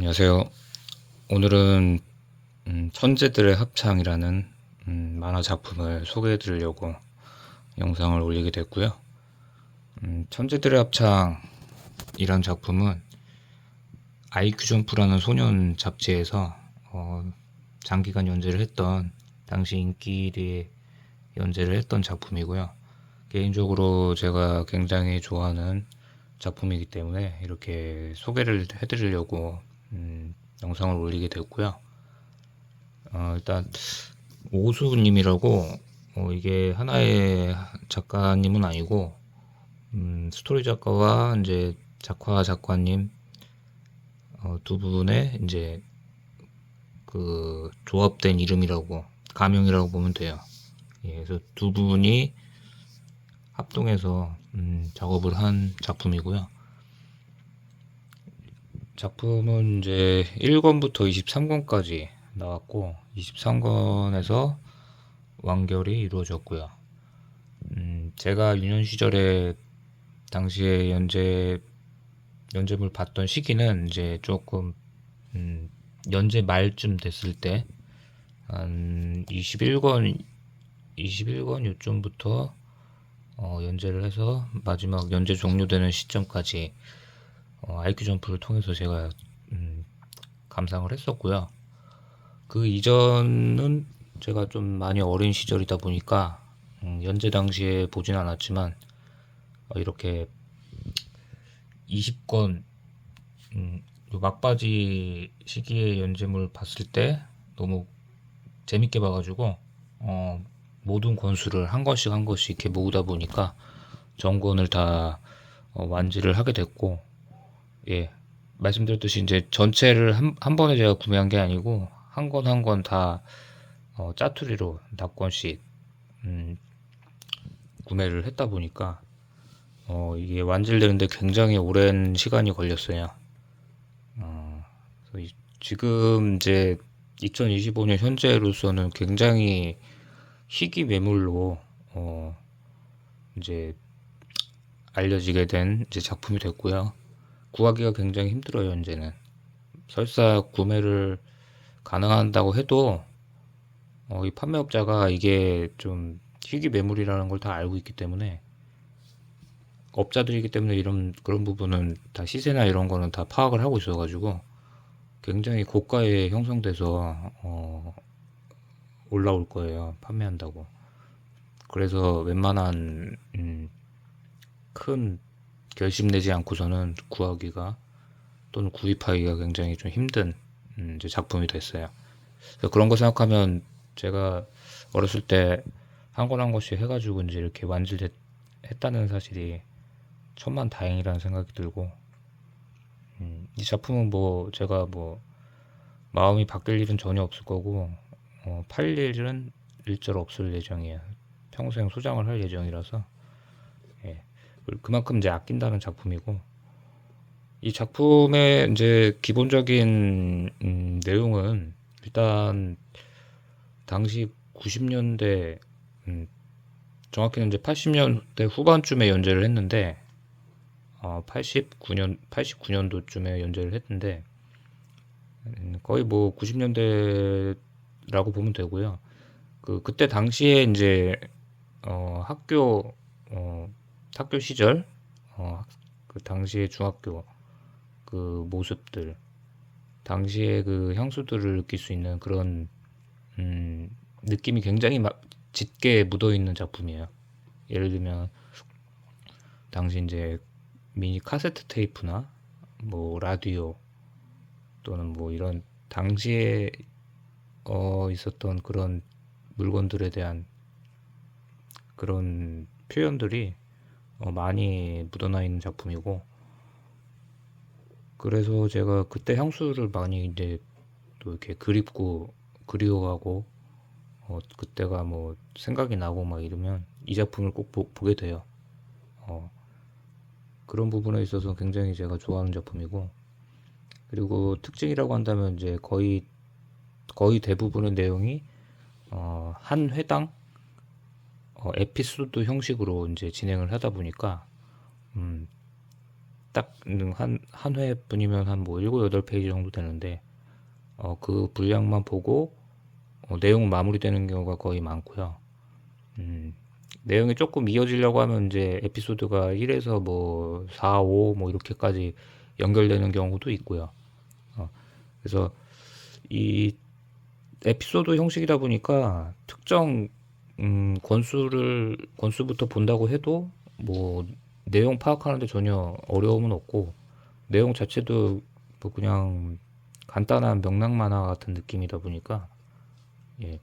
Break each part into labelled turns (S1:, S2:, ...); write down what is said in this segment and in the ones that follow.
S1: 안녕하세요. 오늘은 음, 천재들의 합창이라는 음, 만화 작품을 소개해 드리려고 영상을 올리게 됐고요. 음, 천재들의 합창이란 작품은 아이큐 점프라는 소년 잡지에서 어, 장기간 연재를 했던 당시 인기리에 연재를 했던 작품이고요. 개인적으로 제가 굉장히 좋아하는 작품이기 때문에 이렇게 소개를 해드리려고 음, 영상을 올리게 됐고요. 어, 일단 오수님이라고 어, 이게 하나의 작가님은 아니고 음, 스토리 작가와 이제 작화 작가님 어, 두 분의 이제 그 조합된 이름이라고 가명이라고 보면 돼요. 예, 그래서 두 분이 합동해서 음, 작업을 한 작품이고요. 작품은 이제 1권부터 23권까지 나왔고 23권에서 완결이 이루어졌고요. 음, 제가 유년 시절에 당시에 연재 연재물 봤던 시기는 이제 조금 음, 연재 말쯤 됐을 때 한 21권 21권 요쯤부터 어, 연재를 해서 마지막 연재 종료되는 시점까지 어, 아이큐 점프를 통해서 제가 음, 감상을 했었고요. 그 이전은 제가 좀 많이 어린 시절이다 보니까 음, 연재 당시에 보진 않았지만 어, 이렇게 20권 음, 요 막바지 시기에 연재물 봤을 때 너무 재밌게 봐가지고 어, 모든 권수를 한 권씩 한 권씩 이렇게 모으다 보니까 전권을 다 어, 완지를 하게 됐고 예 말씀드렸듯이 이제 전체를 한, 한 번에 제가 구매한 게 아니고 한 권 한 권 다 어, 짜투리로 몇 권씩 음, 구매를 했다 보니까 어, 이게 완질되는데 굉장히 오랜 시간이 걸렸어요. 어, 이- 지금 이제 2025년 현재로서는 굉장히 희귀 매물로 어, 이제 알려지게 된 이제 작품이 됐고요. 구하기가 굉장히 힘들어요, 현재는. 설사 구매를 가능한다고 해도 어, 이 판매업자가 이게 좀 희귀 매물이라는 걸 다 알고 있기 때문에 업자들이기 때문에 이런 그런 부분은 다 시세나 이런 거는 다 파악을 하고 있어가지고 굉장히 고가에 형성돼서 어, 올라올 거예요 판매한다고 그래서 웬만한 음, 큰 결심 내지 않고서는 구하기가 또는 구입하기가 굉장히 좀 힘든 음, 작품이 됐어요 그런 거 생각하면 제가 어렸을 때 한 권 한 권씩 해가지고 이제 이렇게 완질했다는 사실이 천만 다행이라는 생각이 들고 음, 이 작품은 뭐 제가 뭐 마음이 바뀔 일은 전혀 없을 거고 어, 팔 일은 일절 없을 예정이에요. 평생 소장을 할 예정이라서 예. 그만큼 이제 아낀다는 작품이고 이 작품의 이제 기본적인 음, 내용은 일단 당시 90년대 음, 정확히는 이제 80년대 후반쯤에 연재를 했는데 어, 89년 89년도쯤에 연재를 했는데 음, 거의 뭐 90년대라고 보면 되고요. 그 그때 당시에 이제 어, 학교 어, 학교 시절 어, 그 당시에 중학교 그 모습들 당시에 그 향수들을 느낄 수 있는 그런 음, 느낌이 굉장히 막 짙게 묻어 있는 작품이에요. 예를 들면 당시 이제 미니 카세트 테이프나 뭐 라디오 또는 뭐 이런 당시에 어 있었던 그런 물건들에 대한 그런 표현들이 어 많이 묻어나 있는 작품이고. 그래서 제가 그때 향수를 많이 이제 또 이렇게 그립고 그리워하고 어 그때가 뭐 생각이 나고 막 이러면 이 작품을 꼭 보, 보게 돼요. 어 그런 부분에 있어서 굉장히 제가 좋아하는 작품이고. 그리고 특징이라고 한다면 이제 거의 거의 대부분의 내용이 어, 한 회당 어, 에피소드 형식으로 이제 진행을 하다 보니까 음, 딱한 한 회분이면 한뭐 일곱 여덟 페이지 정도 되는데 어, 그 분량만 보고 어, 내용 마무리되는 경우가 거의 많고요. 음, 내용이 조금 이어지려고 하면 이제 에피소드가 1에서 뭐 4, 5 뭐 이렇게까지 연결되는 경우도 있고요. 어, 그래서 이 에피소드 형식이다 보니까 특정 음, 권수를 권수부터 본다고 해도 뭐 내용 파악하는데 전혀 어려움은 없고 내용 자체도 뭐 그냥 간단한 명랑 만화 같은 느낌이다 보니까 예,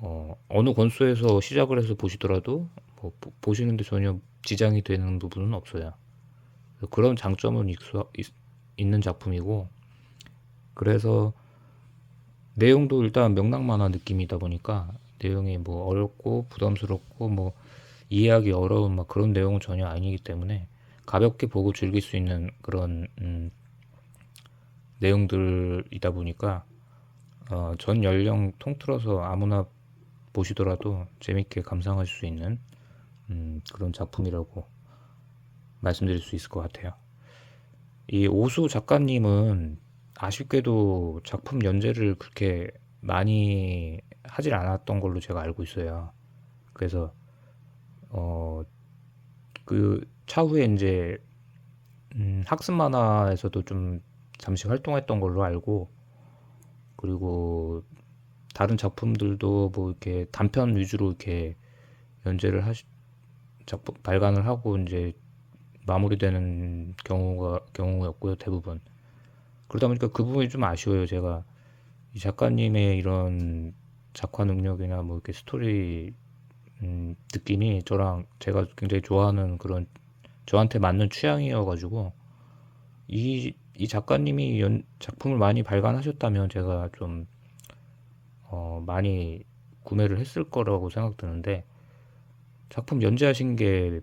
S1: 어, 어느 권수에서 시작을 해서 보시더라도 뭐 보- 보시는데 전혀 지장이 되는 부분은 없어요. 그런 장점은 익수, 있, 있는 작품이고 그래서 내용도 일단 명랑 만화 느낌이다 보니까 내용이 뭐 어렵고 부담스럽고 뭐 이해하기 어려운 막 그런 내용은 전혀 아니기 때문에 가볍게 보고 즐길 수 있는 그런 음, 내용들이다 보니까 어, 전 연령 통틀어서 아무나 보시더라도 재밌게 감상하실 수 있는 음, 그런 작품이라고 말씀드릴 수 있을 것 같아요. 이 오수 작가님은 아쉽게도 작품 연재를 그렇게 많이 하질 않았던 걸로 제가 알고 있어요. 그래서 어, 그 차후에 이제 음, 학습 만화에서도 좀 잠시 활동했던 걸로 알고 그리고 다른 작품들도 뭐 이렇게 단편 위주로 이렇게 연재를 하시 작품 발간을 하고 이제 마무리되는 경우가 경우였고요 대부분 그러다 보니까 그 부분이 좀 아쉬워요 제가 이 작가님의 이런 작화 능력이나 뭐 이렇게 스토리 음, 느낌이 저랑 제가 굉장히 좋아하는 그런 저한테 맞는 취향이어가지고 이, 이 작가님이 연, 작품을 많이 발간하셨다면 제가 좀 어, 많이 구매를 했을 거라고 생각드는데 작품 연재하신 게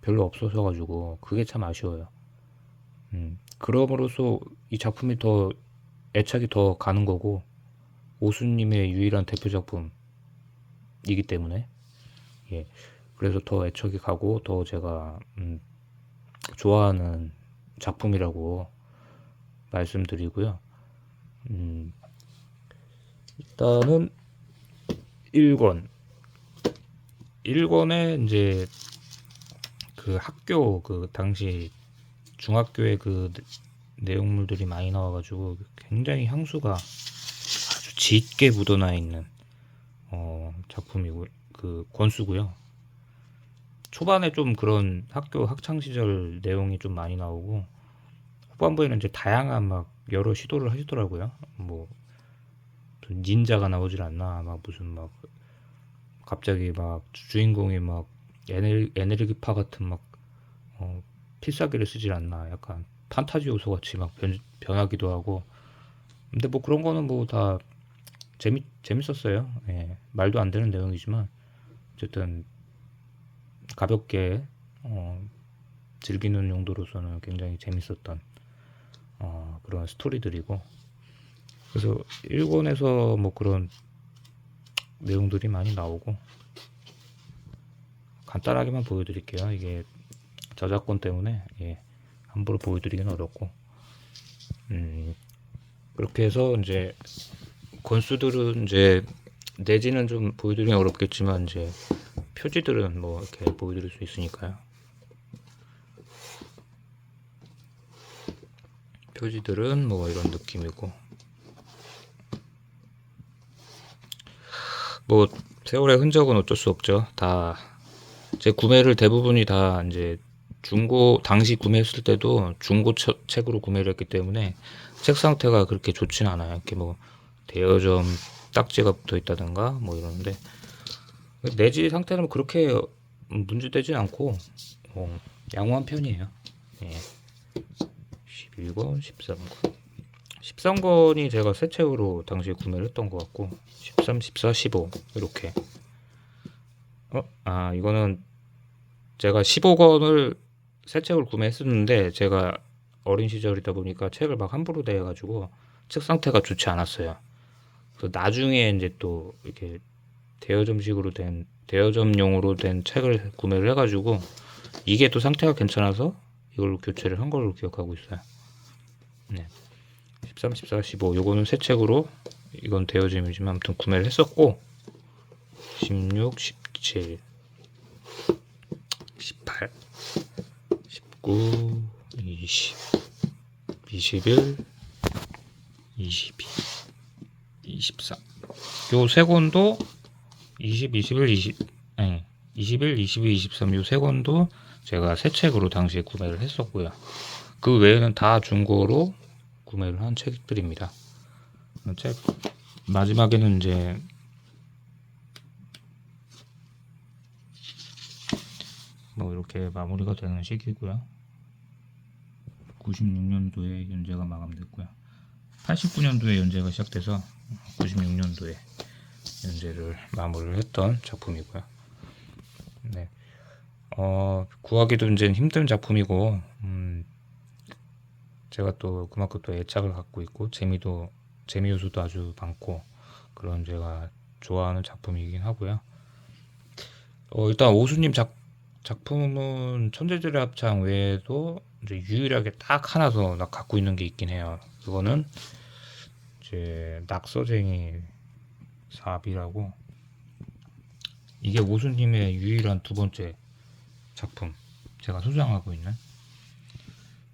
S1: 별로 없어서 가지고 그게 참 아쉬워요. 음, 그럼으로써 이 작품이 더 애착이 더 가는 거고 오수님의 유일한 대표 작품이기 때문에 예, 그래서 더 애착이 가고 더 제가 음, 좋아하는 작품이라고 말씀드리고요. 음, 일단은 1권 1권에 이제 그 학교 그 당시 중학교의 그 내용물들이 많이 나와가지고 굉장히 향수가 아주 짙게 묻어나 있는 어, 작품이고 그 권수고요. 초반에 좀 그런 학교 학창 시절 내용이 좀 많이 나오고 후반부에는 이제 다양한 막 여러 시도를 하시더라고요. 뭐또 닌자가 나오질 않나 막 무슨 막 갑자기 막 주인공이 막 에네르기파 같은 막 어, 필살기를 쓰질 않나 약간 판타지 요소 같이 막 변, 변하기도 하고. 근데 뭐 그런 거는 뭐 다 재밌 재밌었어요. 예, 말도 안 되는 내용이지만 어쨌든 가볍게 어, 즐기는 용도로서는 굉장히 재밌었던 어, 그런 스토리들이고. 그래서 일본에서 뭐 그런 내용들이 많이 나오고 간단하게만 보여드릴게요. 이게 저작권 때문에. 예, 함부로 보여드리기는 어렵고 음, 그렇게 해서 이제 권수들은 이제 내지는 좀 보여드리기 어렵겠지만 이제 표지들은 뭐 이렇게 보여드릴 수 있으니까요. 표지들은 뭐 이런 느낌이고 뭐 세월의 흔적은 어쩔 수 없죠. 다 제 구매를 대부분이 다 이제 중고 당시 구매했을 때도 중고 처- 책으로 구매를 했기 때문에 책 상태가 그렇게 좋진 않아요. 이렇게 뭐 대여점 딱지가 붙어 있다든가 뭐 이러는데 내지 상태는 그렇게 문제되진 않고 어, 양호한 편이에요. 예. 11권, 13권. 13권이 제가 새 책으로 당시에 구매를 했던 것 같고 13, 14, 15 이렇게 어? 아 이거는 제가 15권을 새 책을 구매했었는데 제가 어린 시절이다 보니까 책을 막 함부로 대해가지고 책 상태가 좋지 않았어요. 그래서 나중에 이제 또 이렇게 대여점식으로 된 대여점용으로 된 책을 구매를 해가지고 이게 또 상태가 괜찮아서 이걸로 교체를 한 걸로 기억하고 있어요. 네. 13, 14, 15 요거는 새 책으로 이건 대여점이지만 아무튼 구매를 했었고 16, 17 19 20 21 22 24 요세 권도 20, 21, 20 아니 21, 22, 23 요 세 권도 제가 새 책으로 당시에 구매를 했었고요. 그 외에는 다 중고로 구매를 한 책들입니다. 책 마지막에는 이제 뭐 이렇게 마무리가 되는 시기고요. 96년도에 연재가 마감됐고요. 89년도에 연재가 시작돼서 96년도에 연재를 마무리를 했던 작품이고요. 네. 어, 구하기도 이제 힘든 작품이고, 음, 제가 또 그만큼 또 애착을 갖고 있고, 재미도, 재미 요소도 아주 많고, 그런 제가 좋아하는 작품이긴 하고요. 어, 일단 오수님 작, 작품은 천재들의 합창 외에도 이제 유일하게 딱 하나 더 나 갖고 있는 게 있긴 해요. 그거는 이제 낙서쟁이 사비라고 이게 오수님의 유일한 두 번째 작품 제가 소장하고 있는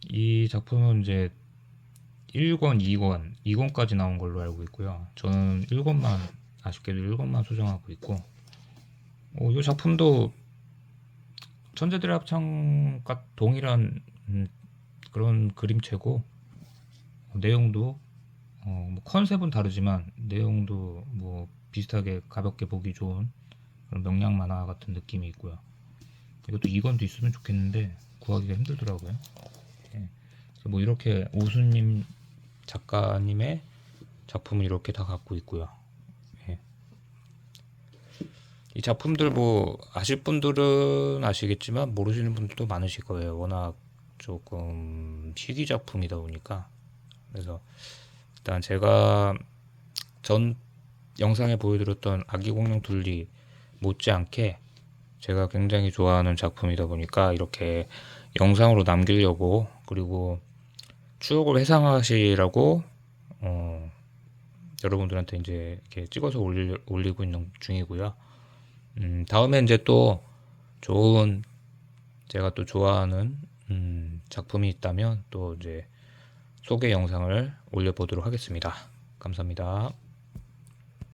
S1: 이 작품은 이제 1권, 2권, 2권까지 나온 걸로 알고 있고요. 저는 1권만 아쉽게도 1권만 소장하고 있고 어, 이 작품도 천재들의 합창과 동일한 음, 그런 그림체고 어, 내용도 어, 뭐 컨셉은 다르지만 내용도 뭐 비슷하게 가볍게 보기 좋은 그런 명량 만화 같은 느낌이 있고요. 이것도 2권도 있으면 좋겠는데 구하기가 힘들더라고요. 예. 그래서 뭐 이렇게 오수님 작가님의 작품을 이렇게 다 갖고 있고요. 예. 이 작품들 뭐 아실 분들은 아시겠지만 모르시는 분들도 많으실 거예요. 워낙 조금 희귀 작품이다 보니까 그래서 일단 제가 전 영상에 보여드렸던 아기 공룡 둘리 못지않게 제가 굉장히 좋아하는 작품이다 보니까 이렇게 영상으로 남기려고 그리고 추억을 회상하시라고 어, 여러분들한테 이제 이렇게 찍어서 올리, 올리고 있는 중이고요. 음, 다음에 이제 또 좋은 제가 또 좋아하는 음, 작품이 있다면 또 이제 소개 영상을 올려보도록 하겠습니다. 감사합니다.